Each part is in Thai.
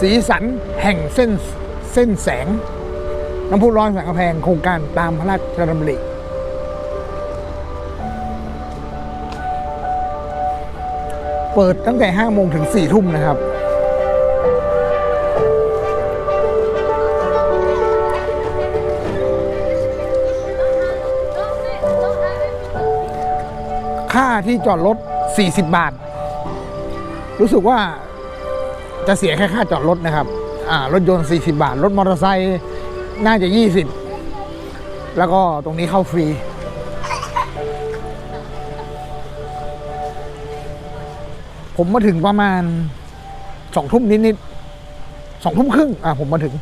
สีสันแห่งเส้นเส้นแสง น้ำพุร้อนแสงกระแพงโครงการตามพระราชดำริเปิดตั้งแต่5โมงถึง4ทุ่มนะครับ ค่าที่จอดรถ 40 บาท รู้สึกว่า จะเสียแค่ค่าจอดรถนะครับรถยนต์ 40 บาท รถมอเตอร์ไซค์น่าจะ 20 แล้วก็ตรงนี้เข้าฟรี ผมมาถึงประมาณสองทุ่มนิดๆสองทุ่มครึ่งอะผมมาถึง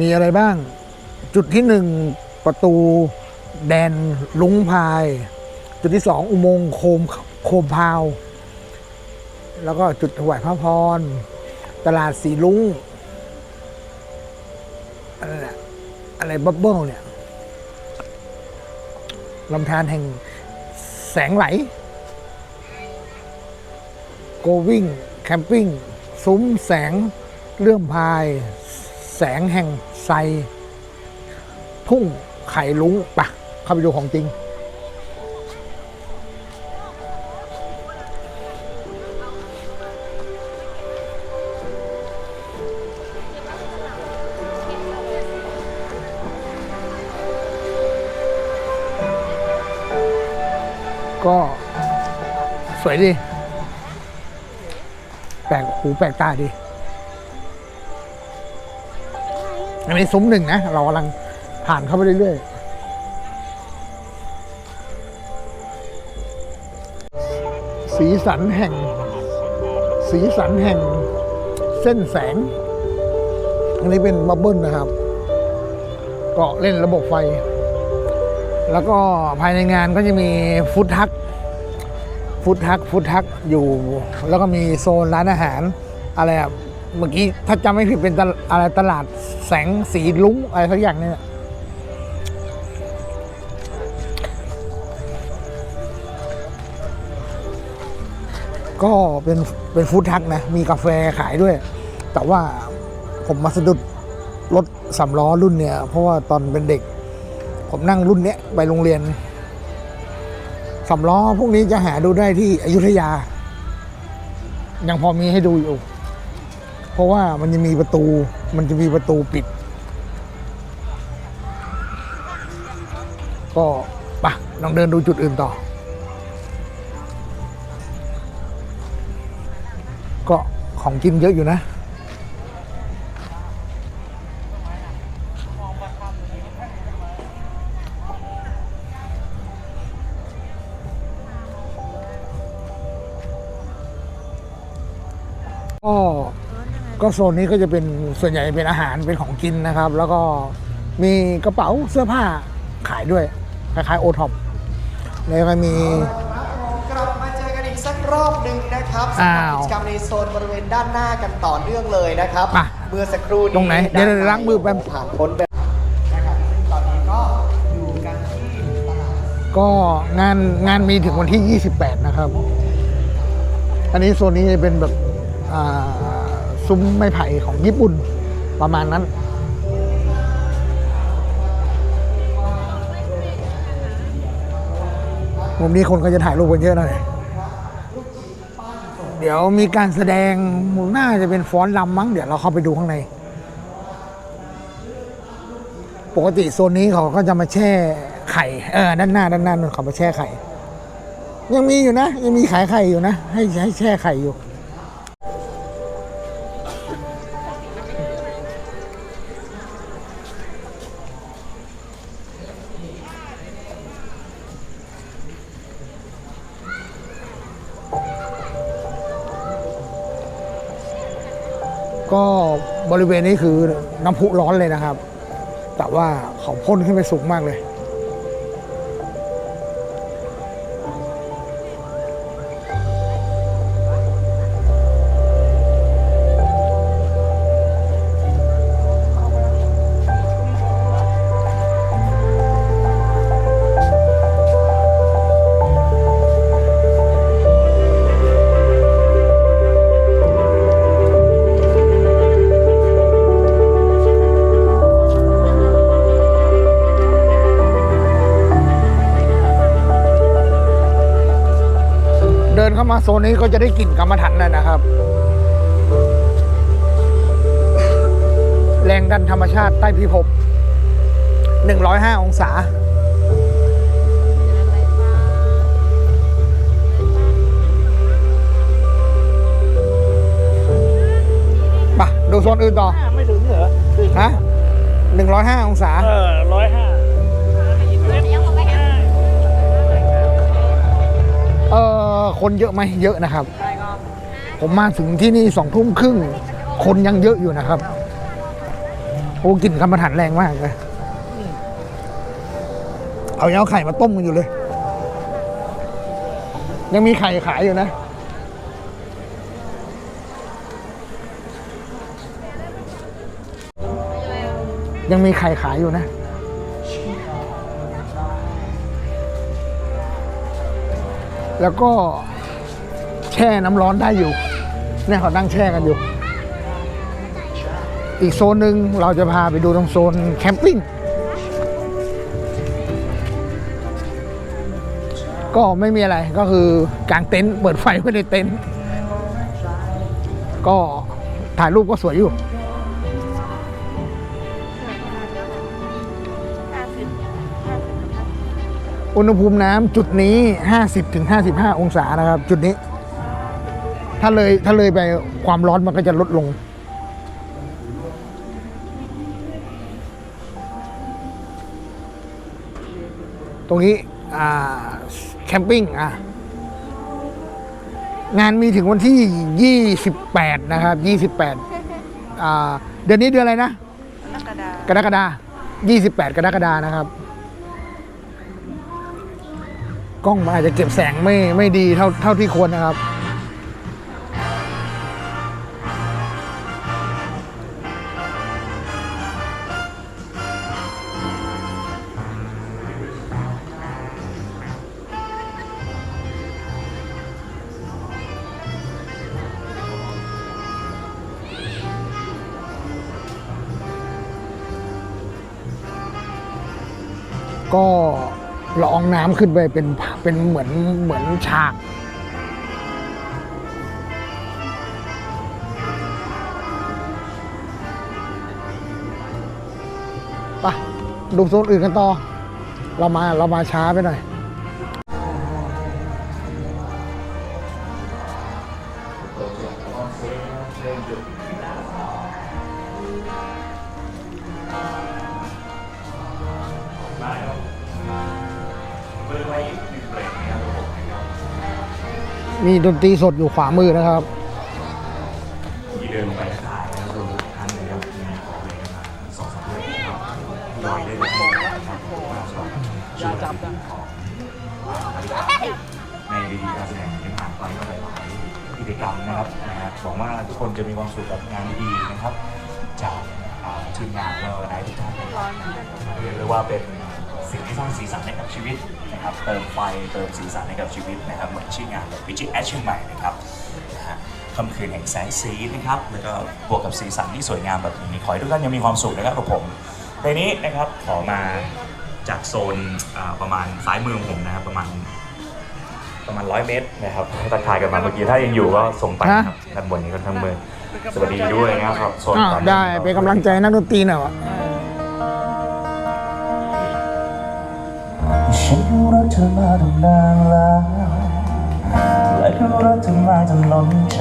มีอะไรบ้าง จุดที่หนึ่งประตูแดนลุงพาย จุดที่สองอุโมงค์โคมโคมพาว แล้วก็จุดถวายพระพร ตลาดสีลุงอะไรนะอะไรบับเบิ้ลเนี่ยลำธารแห่งแสงไหล โกวิ่ง แคมปิ้ง ซุ้มแสง เลื่อมพาย แสงแห่งไซทุ่งไข่ลุงปะเข้าไปดูของจริง ก็สวยดี แปลกหูแปลกตาดี อันนี้ซุ้มหนึ่งนะ เรากำลังผ่านเข้าไปเรื่อยๆ สีสันแห่ง สีสันแห่งเส้นแสง อันนี้เป็นบับเบิ้ลนะครับ เก็เล่นระบบไฟ แล้วก็ภายในงานก็จะมีฟุตทัก ฟุตทัก ฟุตทักอยู่ แล้วก็มีโซนร้านอาหาร อะไรอะ เมื่อกี้ถ้าจำไม่ผิดเป็นตลอะไรตลาดแสงสีลุ้งอะไรสักอย่างเนี่ยก็เป็นเป็นฟู้ดทักนะ มีกาแฟขายด้วย แต่ว่าผมมาสะดุดรถสำล้อรุ่นเนี่ย เพราะว่าตอนเป็นเด็ก ผมนั่งรุ่นเนี้ยไปโรงเรียนสำล้อพวกนี้จะหาดูได้ที่อยุธยา ยังพอมีให้ดูอยู่ ราะว่ามันจะมีประตู มันจะมีประตูปิด ก็ไปะลองเดินดูจุดอื่นต่อ ก็ของกินเยอะอยู่นะก็ ก็โซนนี้ก็จะเป็นส่วนใหญ่เป็นอาหารเป็นของกินนะครับ แล้วก็มีกระเป๋าเสื้อผ้าขายด้วยคล้ายๆโอท็อปแล้วก็มีกลับมาเจอกันอีกสักรอบหนึ่งนะครับสำหอ้ารับวกิจกรรมในโซนบริเวณด้านหน้ากันต่อเนื่องเลยนะครับมาเมื่อสักครู่นี้ตรงไหนเดี๋ยวเดี๋ยวล้างมือแป๊บผ่านพ้นไปนะครับซึ่งตอนนี้ก็อยู่กันที่ตลาดก็งานงานมีถึงวันที่ 28 นะครับ อันนี้โซนนี้จะเป็นแบบอ่า ซุ้มไม้ไผ่ของญี่ปุ่นประมาณนั้น มุมนี้คนก็จะถ่ายรูปกันเยอะหน่อย เดี๋ยวมีการแสดงน่าจะเป็นฟ้อนรำมั้ง เดี๋ยวเราเข้าไปดูข้างใน ปกติโซนนี้เขาก็จะมาแช่ไข่เออด้านหน้าด้านหน้านู่นเขามาแช่ไข่ ยังมีอยู่นะ ยังมีขายไข่อยู่นะ ให้ให้แช่ไข่อยู่ บริเวณนี้คือน้ำพุร้อนเลยนะครับ แต่ว่าเขาพ่นขึ้นไปสูงมากเลย มาโซนนี้ก็จะได้กลิ่นกรรมฐานนะนะครับ แรงดันธรรมชาติใต้พิภพ105 องศา ป่ะ ดูโซนอื่นต่อ ไม่ถึงเหรอถึงฮะ105 องศา เออร้อยห้า คนเยอะไหมเยอะนะครับ ผมมาถึงที่นี่สองทุ่มครึ่ง คนยังเยอะอยู่นะครับโอ้กลิ่นกรรมฐานแรงมากเลยเอาเอาไข่มาต้มกันอยู่เลย ยังมีไข่ขายอยู่นะยังมีไข่ขายอยู่นะ แล้วก็แช่น้ำร้อนได้อยู่ เนี่ยเขานั่งแช่กันอยู่ อีกโซนหนึ่งเราจะพาไปดูตรงโซนแคมปิ้ง ก็ไม่มีอะไรก็คือกางเต็นท์เปิดไฟไว้ในเต็นท์ก็ถ่ายรูปก็สวยอยู่ อุณหภูมิน้ำจุดนี้ 50ถึง55 องศานะครับ จุดนี้ ถ้าเลยถ้าเลยไปความร้อนมันก็จะลดลง ตรงนี้อ่าแคมปิ้งอะงานมีถึงวันที่ 28 นะครับ 28อ่าเดือนนี้เดือนอะไรนะ กรกฎา28 กรกฎานะครับ กล้องมันอาจจะเก็บแสงไม่ไม่ดีเท่าเท่าที่ควรนะครับ ก็ ละอองน้ำขึ้นไปเป็นเป็นเหมือนเหมือนฉากไปดูโซนอื่นกันต่อ เรามาเรามาช้าไปหน่อยได้ มีดนตรีสดอยู่ขวามือนะครับที่เดินลงไปถ่ายนะครับท่านนะครับมีของเลยนมาสองสามเรื่องนะครับลอยได้เลยนะครับมาสอนช่วยจับของในดีดีการแสดงที่ผ่านไปก็หลายกิจกรรมนะครับหวังว่าทุกคนจะมีความสุขกับงานดีนะครับ จากอ่าทีมงานเราหลายทุกท่านะครับเรียกได้ว่าเป็นสิ่งที่สร้างสีสันให้กับชีวิต นะครับเติมไฟเติมสีสันให้กับชีวิตนะครับเหมือนชื่องานเลยวิจิตแอชเชียงใหม่นะครับนะฮะค่ำคืนแห่งแสงสีนะครับแล้วก็บวกกับสีสันที่สวยงามแบบนี้ขอให้ทุกท่านยังมีความสุขนะครับกับผมในนี้นะครับขอมาจากโซนอ่าประมาณซ้ายมือของผมนะครับประมาณประมาณร้อยเมตรนะครับทักทายกันมาเมื่อกี้ถ้ายังอยู่ก็ส่งไปนะครับด้านบนนี้ก็ทั้งมือสวัสดีด้วยนะครับโซนอ่าขวามือได้เป็นกำลังใจนักดนตรีหน่อยวะ ฉันรักเธอมาตั้งนานแล้วและก็รักเธอมาจนล้นใจ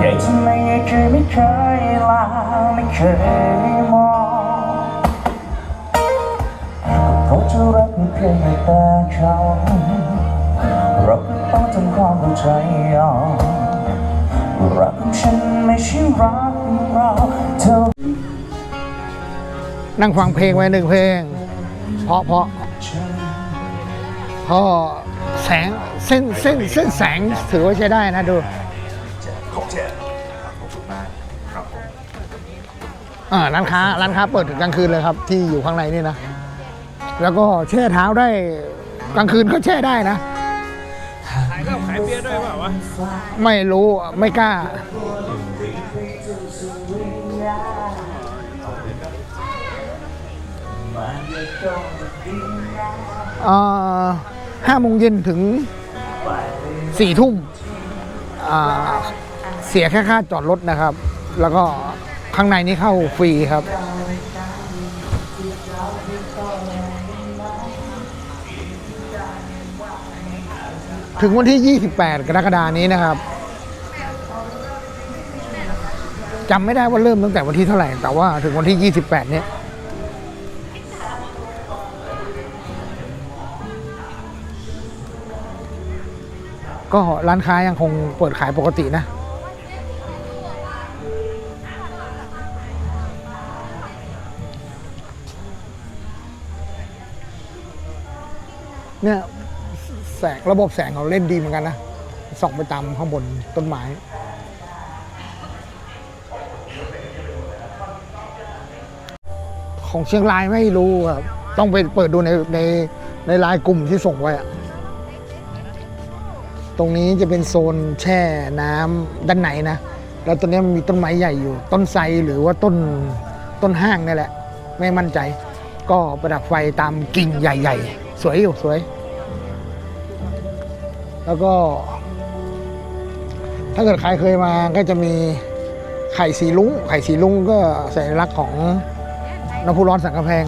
อยากทำไมไม่เคยไม่เคยลาไม่เคยมองก็เพราะเธอรักเพียงแต่เขาเราก็ต้องทำความเข้าใจยอมรักของฉันไม่ใช่รักเราเธอนั่งฟังเพลงไว้หนึ่งเพลง เพราะเพราะ พอแสงเส้นเส้นเส้นแสงถือว่าใช้ได้นะดูของแจกขอบคุณมากครับผมอ่าร้านค้าร้านค้าเปิดถึงกลางคืนเลยครับ ที่อยู่ข้างในนี่นะ แล้วก็แช่เท้าได้กลางคืนก็แช่ได้นะ ขายเหล้าขายเบียร์ด้วยเปล่าวะไม่รู้ไม่กล้า อ่อ ห้าโมงเย็นถึงสี่ทุ่มเสียแค่ค่าจอดรถนะครับ แล้วก็ข้างในนี้เข้าฟรีครับ ถึงวันที่ 28 กรกฎานี้นะครับจำไม่ได้ว่าเริ่มตั้งแต่วันที่เท่าไหร่ แต่ว่าถึงวันที่ 28 เนี่ย ก็ร้านค้ายังคงเปิดขายปกตินะเนี่ยแสงระบบแสงเขาเล่นดีเหมือนกันนะส่องไปตามข้างบนต้นไม้ของเชียงรายไม่รู้ครับ ต้องไปเปิดดูในในในไลน์กลุ่มที่ส่งไว้อะ ตรงนี้จะเป็นโซนแช่น้ำด้านในนะ แล้วตรงนี้มันมีต้นไม้ใหญ่อยู่ ต้นไทรหรือว่าต้นต้นห้างนี่แหละ ไม่มั่นใจ ก็ประดับไฟตามกิ่งใหญ่ ๆ สวยอยู่สวย แล้วก็ ถ้าเกิดใครเคยมาก็จะมีไข่สีลุงไข่สีลุงก็สัญลักษณ์ของน้ำพุร้อนสังกะแพง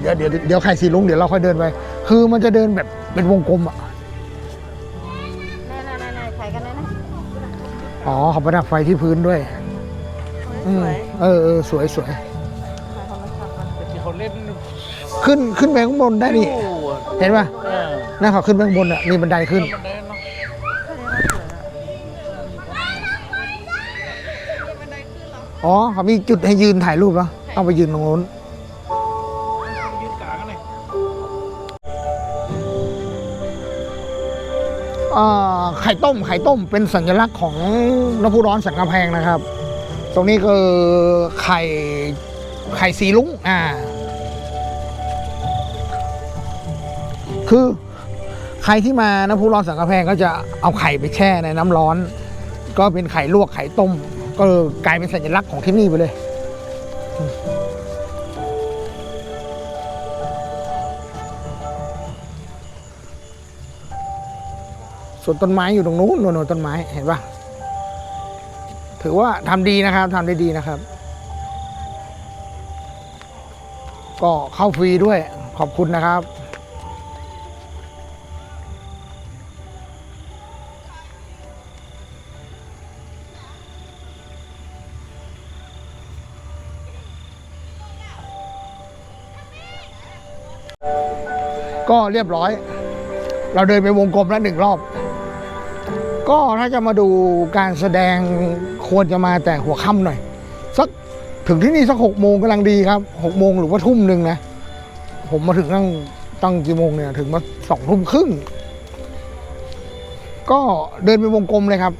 เดี๋ยวเดี๋ยวเดี๋ยวไข่สีลุงเดี๋ยวเราค่อยเดินไป คือมันจะเดินแบบเป็นวงกลมอะ อ๋อเขาประดับไฟที่พื้นด้วยอืมสวยเออเออสวยสวยที่เขาเล่นขึ้นขึ้นไปข้างบนได้นี่โอ้โหเห็นป่ะเออนั่นเขาขึ้นไปข้างบนอะมีบันไดขึ้น มันได้เนาะอ๋อเขามีจุดให้ยืนถ่ายรูปแล้วต้องไปยืนตรงโน้นยืน ไข่ต้มไข่ต้มเป็นสัญลักษณ์ของนพร้อนสันกำแพงนะครับ ตรงนี้คือไข่ไข่สีลุงอ่า คือใครที่มานพร้อนสันกำแพงก็จะเอาไข่ไปแช่ในน้ำร้อน ก็เป็นไข่ลวกไข่ต้ม ก็กลายเป็นสัญลักษณ์ของที่นี่ไปเลย ส่วนต้นไม้อยู่ตรงนู้นนู่นต้นไม้เห็นปะถือว่าทำดีนะครับทำได้ดีนะครับ ก็เข้าฟรีด้วยขอบคุณนะครับ ก็เรียบร้อย เราเดินไปวงกลมแล้วหนึ่งรอบ ก็ถ้าจะมาดูการแสดงควรจะมาแต่หัวค่ำหน่อย สักถึงที่นี่สักหกโมงกำลังดีครับหกโมงหรือว่าทุ่มหนึ่งนะ ผมมาถึงตั้งตั้งกี่โมงเนี่ย ถึงมาสองทุ่มครึ่ง ก็เดินไปวงกลมเลยครับ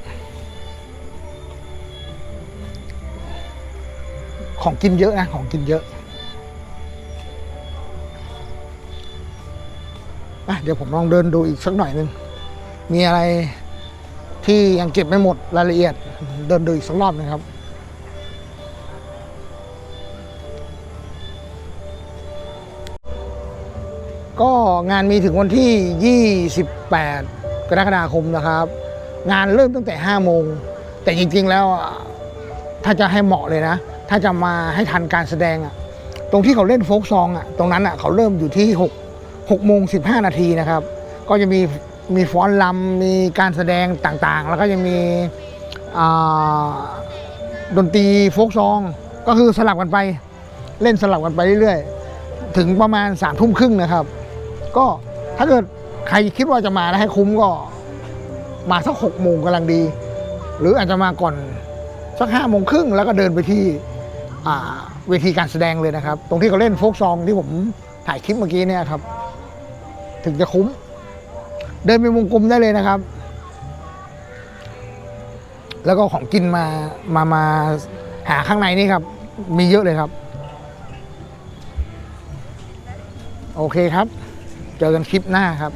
ของกินเยอะนะ ของกินเยอะอะเดี๋ยวผมลองเดินดูอีกสักหน่อยหนึ่งมีอะไร ที่ยังเก็บไม่หมดรายละเอียด เดินดูอีกสักรอบหนะครับ ก็งานมีถึงวันที่ 28 กรกฎาคมนะครับ งานเริ่มตั้งแต่ 5 โมง แต่จริงๆแล้วถ้าจะให้เหมาะเลยนะ ถ้าจะมาให้ทันการแสดงอะตรงที่เขาเล่นโฟกซองอะตรงนั้นอะเขาเริ่มอยู่ที่ 6 6โมง15 นาทีนะครับ ก็จะมี มีฟ้อนลำมีการแสดงต่างๆ แล้วก็จะมีดนตรีโฟกซอง ก็คือสลับกันไปเล่นสลับกันไปเรื่อยๆ ถึงประมาณสามทุ่มครึ่งนะครับ ก็ถ้าเกิดใครคิดว่าจะมาแล้วให้คุ้มก็มาสักหกโมงกำลังดี หรืออาจจะมาก่อนสักห้าโมงครึ่งแล้วก็เดินไปที่เวทีการแสดงเลยนะครับ ตรงที่เขาเล่นโฟกซองที่ผมถ่ายคลิปเมื่อกี้เนี่ยครับ ถึงจะคุ้ม เดินเป็นวงกลมได้เลยนะครับ แล้วก็ของกินมามามาหาข้างในนี่ครับ มีเยอะเลยครับ โอเคครับ เจอกันคลิปหน้าครับ